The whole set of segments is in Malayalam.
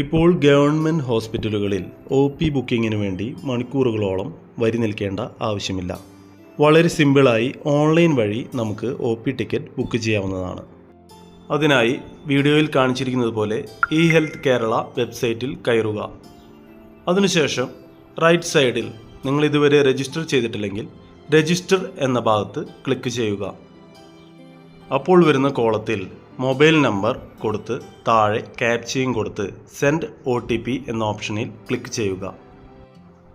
ഇപ്പോൾ ഗവൺമെന്റ് ഹോസ്പിറ്റലുകളിൽ ഒ പി ബുക്കിങ്ങിന് വേണ്ടി മണിക്കൂറുകളോളം വരി നിൽക്കേണ്ട ആവശ്യമില്ല. വളരെ സിമ്പിളായി ഓൺലൈൻ വഴി നമുക്ക് ഒ പി ടിക്കറ്റ് ബുക്ക് ചെയ്യാവുന്നതാണ്. അതിനായി വീഡിയോയിൽ കാണിച്ചിരിക്കുന്നത് പോലെ ഇ ഹെൽത്ത് കേരള വെബ്സൈറ്റിൽ കയറുക. അതിനുശേഷം റൈറ്റ് സൈഡിൽ നിങ്ങൾ ഇതുവരെ രജിസ്റ്റർ ചെയ്തിട്ടില്ലെങ്കിൽ രജിസ്റ്റർ എന്ന ഭാഗത്ത് ക്ലിക്ക് ചെയ്യുക. അപ്പോൾ വരുന്ന കോളത്തിൽ മൊബൈൽ നമ്പർ കൊടുത്ത് താഴെ ക്യാപ്ചയും കൊടുത്ത് സെൻഡ് ഒ ടി പി എന്ന ഓപ്ഷനിൽ ക്ലിക്ക് ചെയ്യുക.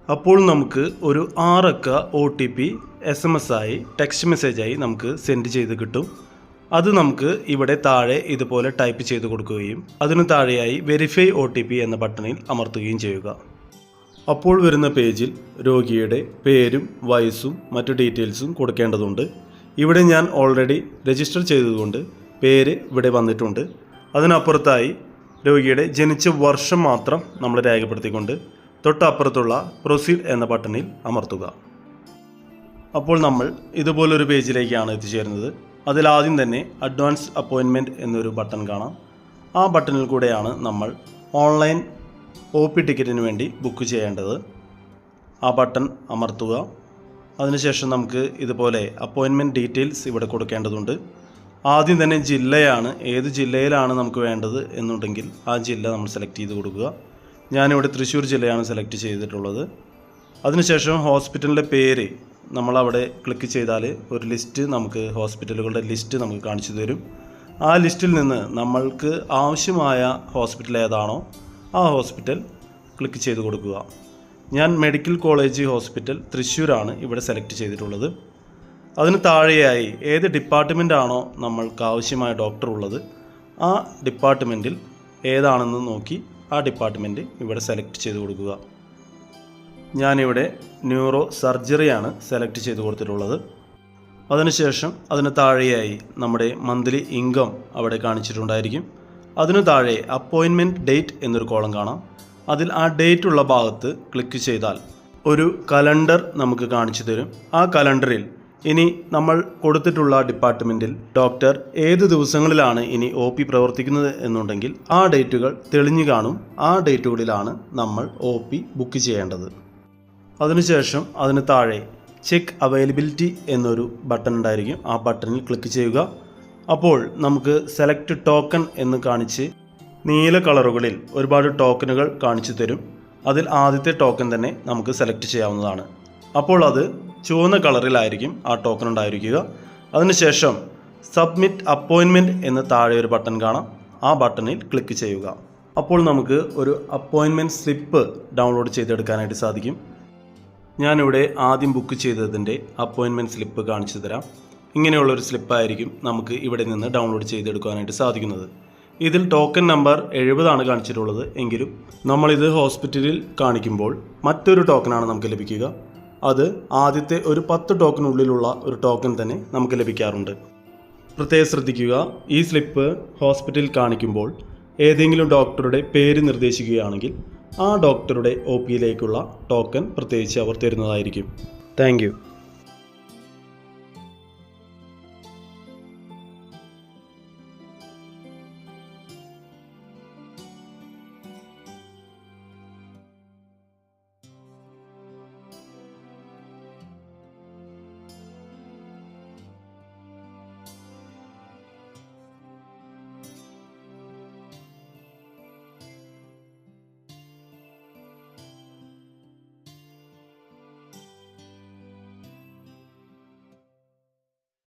അപ്പോൾ നമുക്ക് ഒരു ആറക്ക O T P S M S ആയി ടെക്സ്റ്റ് മെസ്സേജായി നമുക്ക് സെൻഡ് ചെയ്ത് കിട്ടും. അത് നമുക്ക് ഇവിടെ താഴെ ഇതുപോലെ ടൈപ്പ് ചെയ്ത് കൊടുക്കുകയും അതിനു താഴെയായി വെരിഫൈ ഒ ടി പി എന്ന ബട്ടണിൽ അമർത്തുകയും ചെയ്യുക. അപ്പോൾ വരുന്ന പേജിൽ രോഗിയുടെ പേരും വയസ്സും മറ്റു ഡീറ്റെയിൽസും കൊടുക്കേണ്ടതുണ്ട്. ഇവിടെ ഞാൻ ഓൾറെഡി രജിസ്റ്റർ ചെയ്തതുകൊണ്ട് പേര് ഇവിടെ വന്നിട്ടുണ്ട്. അതിനപ്പുറത്തായി രോഗിയുടെ ജനിച്ച വർഷം മാത്രം നമ്മൾ രേഖപ്പെടുത്തിക്കൊണ്ട് തൊട്ടപ്പുറത്തുള്ള പ്രൊസീഡ് എന്ന ബട്ടണിൽ അമർത്തുക. അപ്പോൾ നമ്മൾ ഇതുപോലൊരു പേജിലേക്കാണ് എത്തിച്ചേരുന്നത്. അതിലാദ്യം തന്നെ അഡ്വാൻസ് അപ്പോയിൻമെന്റ് എന്നൊരു ബട്ടൺ കാണാം. ആ ബട്ടണിൽ കൂടെയാണ് നമ്മൾ ഓൺലൈൻ ഒ പി ടിക്കറ്റിന് വേണ്ടി ബുക്ക് ചെയ്യേണ്ടത്. ആ ബട്ടൺ അമർത്തുക. അതിനുശേഷം നമുക്ക് ഇതുപോലെ അപ്പോയിൻമെന്റ് ഡീറ്റെയിൽസ് ഇവിടെ കൊടുക്കേണ്ടതുണ്ട്. ആദ്യം തന്നെ ജില്ലയാണ് ഏത് ജില്ലയിലാണ് നമുക്ക് വേണ്ടത് എന്നുണ്ടെങ്കിൽ ആ ജില്ല നമ്മൾ സെലക്ട് ചെയ്ത് കൊടുക്കുക. ഞാനിവിടെ തൃശ്ശൂർ ജില്ലയാണ് സെലക്ട് ചെയ്തിട്ടുള്ളത്. അതിനുശേഷം ഹോസ്പിറ്റലിന്റെ പേര് നമ്മളവിടെ ക്ലിക്ക് ചെയ്താൽ ഒരു ലിസ്റ്റ് നമുക്ക് ഹോസ്പിറ്റലുകളുടെ ലിസ്റ്റ് നമുക്ക് കാണിച്ചു തരും. ആ ലിസ്റ്റിൽ നിന്ന് നമ്മൾക്ക് ആവശ്യമായ ഹോസ്പിറ്റൽ ഏതാണോ ആ ഹോസ്പിറ്റൽ ക്ലിക്ക് ചെയ്ത് കൊടുക്കുക. ഞാൻ മെഡിക്കൽ കോളേജ് ഹോസ്പിറ്റൽ തൃശ്ശൂരാണ് ഇവിടെ സെലക്ട് ചെയ്തിട്ടുള്ളത്. അതിന് താഴെയായി ഏത് ഡിപ്പാർട്ട്മെന്റ് ആണോ നമ്മൾക്ക് ആവശ്യമായ ഡോക്ടർ ഉള്ളത് ആ ഡിപ്പാർട്ട്മെന്റിൽ ഏതാണെന്ന് നോക്കി ആ ഡിപ്പാർട്ട്മെന്റ് ഇവിടെ സെലക്ട് ചെയ്ത് കൊടുക്കുക. ഞാനിവിടെ ന്യൂറോ സർജറിയാണ് സെലക്ട് ചെയ്ത് കൊടുത്തിട്ടുള്ളത്. അതിനുശേഷം അതിന് താഴെയായി നമ്മുടെ മന്ത്ലി ഇൻകം അവിടെ കാണിച്ചിട്ടുണ്ടായിരിക്കും. അതിനു താഴെ അപ്പോയിൻമെന്റ് ഡേറ്റ് എന്നൊരു കോളം കാണാം. അതിൽ ആ ഡേറ്റ് ഉള്ള ഭാഗത്ത് ക്ലിക്ക് ചെയ്താൽ ഒരു കലണ്ടർ നമുക്ക് കാണിച്ചു തരും. ആ കലണ്ടറിൽ ഇനി നമ്മൾ കൊടുത്തിട്ടുള്ള ഡിപ്പാർട്ട്മെന്റിൽ ഡോക്ടർ ഏത് ദിവസങ്ങളിലാണ് ഇനി ഒ പി പ്രവർത്തിക്കുന്നത് എന്നുണ്ടെങ്കിൽ ആ ഡേറ്റുകൾ തെളിഞ്ഞു കാണും. ആ ഡേറ്റുകളിലാണ് നമ്മൾ ഒ പി ബുക്ക് ചെയ്യേണ്ടത്. അതിനുശേഷം അതിന് താഴെ ചെക്ക് അവൈലബിലിറ്റി എന്നൊരു ബട്ടൺ ഉണ്ടായിരിക്കും. ആ ബട്ടണിൽ ക്ലിക്ക് ചെയ്യുക. അപ്പോൾ നമുക്ക് സെലക്ട് ടോക്കൺ എന്ന് കാണിച്ച് നീല കളറുകളിൽ ഒരുപാട് ടോക്കണുകൾ കാണിച്ചു തരും. അതിൽ ആദ്യത്തെ ടോക്കൺ തന്നെ നമുക്ക് സെലക്ട് ചെയ്യാവുന്നതാണ്. അപ്പോൾ അത് ചുവന്ന കളറിലായിരിക്കും ആ ടോക്കൺ ഉണ്ടായിരിക്കുക. അതിനുശേഷം സബ്മിറ്റ് അപ്പോയിൻമെന്റ് എന്ന് താഴെ ഒരു ബട്ടൺ കാണാം. ആ ബട്ടണിൽ ക്ലിക്ക് ചെയ്യുക. അപ്പോൾ നമുക്ക് ഒരു അപ്പോയിൻമെന്റ് സ്ലിപ്പ് ഡൗൺലോഡ് ചെയ്തെടുക്കാനായിട്ട് സാധിക്കും. ഞാനിവിടെ ആദ്യം ബുക്ക് ചെയ്തതിന്റെ അപ്പോയിൻമെന്റ് സ്ലിപ്പ് കാണിച്ചു തരാം. ഇങ്ങനെയുള്ളൊരു സ്ലിപ്പായിരിക്കും നമുക്ക് ഇവിടെ നിന്ന് ഡൗൺലോഡ് ചെയ്തെടുക്കാനായിട്ട് സാധിക്കുന്നത്. ഇതിൽ ടോക്കൺ നമ്പർ എഴുപതാണ് കാണിച്ചിട്ടുള്ളത്. എങ്കിലും നമ്മളിത് ഹോസ്പിറ്റലിൽ കാണിക്കുമ്പോൾ മറ്റൊരു ടോക്കണാണ് നമുക്ക് ലഭിക്കുക. അത് ആദ്യത്തെ ഒരു പത്ത് ടോക്കണിനുള്ളിലുള്ള ഒരു ടോക്കൺ തന്നെ നമുക്ക് ലഭിക്കാറുണ്ട്. പ്രത്യേകം ശ്രദ്ധിക്കുക ഈ സ്ലിപ്പ് ഹോസ്പിറ്റലിൽ കാണിക്കുമ്പോൾ ഏതെങ്കിലും ഡോക്ടറുടെ പേര് നിർദ്ദേശിക്കുകയാണെങ്കിൽ ആ ഡോക്ടറുടെ ഒ പിയിലേക്കുള്ള ടോക്കൺ പ്രത്യേകിച്ച് അവർ തരുന്നതായിരിക്കും. താങ്ക്